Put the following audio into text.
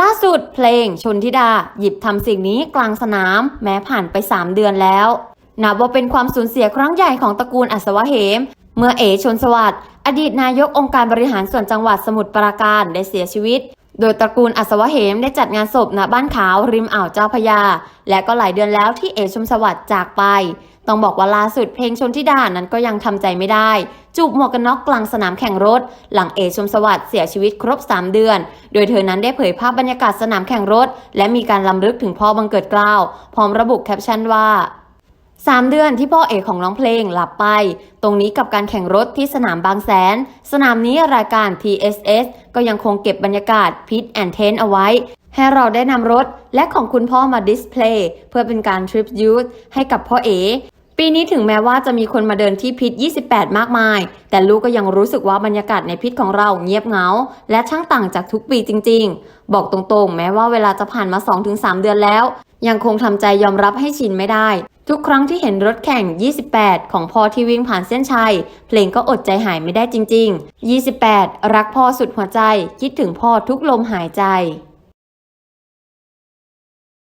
ล่าสุดเพลงชนทิดา หยิบทำสิ่งนี้กลางสนาม แม้ผ่านไป 3 เดือนแล้วนับว่าเป็นความสูญเสียครั้งใหญ่ของตระกูลอัศวะเหม เมื่อเอชนสวัสดิ์อดีตนายกองค์การบริหารส่วนจังหวัดสมุทรปราการได้เสียชีวิต โดยตระกูลอัศวะเหมได้จัดงานศพณบ้านขาวริมอ่าวเจ้าพยา และก็หลายเดือนแล้วที่เอชมสวัสดิ์จากไป ต้องบอกว่าล่าสุดเพลงชนทิดานั้นก็ยังทำใจไม่ได้ จูบหมวกกันน็อกกลางสนามแข่งรถ หลังเอชมสวัสดิ์เสียชีวิตครบ 3 เดือน โดยเธอนั้นได้เผยภาพบรรยากาศสนามแข่งรถ และมีการลำลึกถึงพ่อบังเกิดเกล้าวพร้อมระบุแคปชั่นว่า3เดือนที่พ่อเอกของน้องเพลงหลับไป ตรงนี้กับการแข่งรถที่สนามบางแสน สนามนี้รายการ TSS ก็ยังคงเก็บบรรยากาศพิทแอนเทนเอาไว้ ให้เราได้นำรถและของคุณพ่อมาดิสเพลย์เพื่อเป็นการทริปยูทให้กับพ่อเอ ปีนี้ถึงแม้ว่าจะมีคนมาเดินที่พิษ 28 มากมาย แต่ลูกก็ยังรู้สึกว่าบรรยากาศในพิษของเราเงียบเงา และช่างต่างจากทุกปีจริง ๆ บอกตรงๆ แม้ว่าเวลาจะผ่านมา 2-3 เดือนแล้ว ยังคงทำใจยอมรับให้ชินไม่ได้ ทุกครั้งที่เห็นรถแข่ง 28 ของพ่อที่วิ่งผ่านเส้นชัย เพลงก็อดใจหายไม่ได้จริง ๆ 28 รักพ่อสุดหัวใจ คิดถึงพ่อทุกลมหายใจ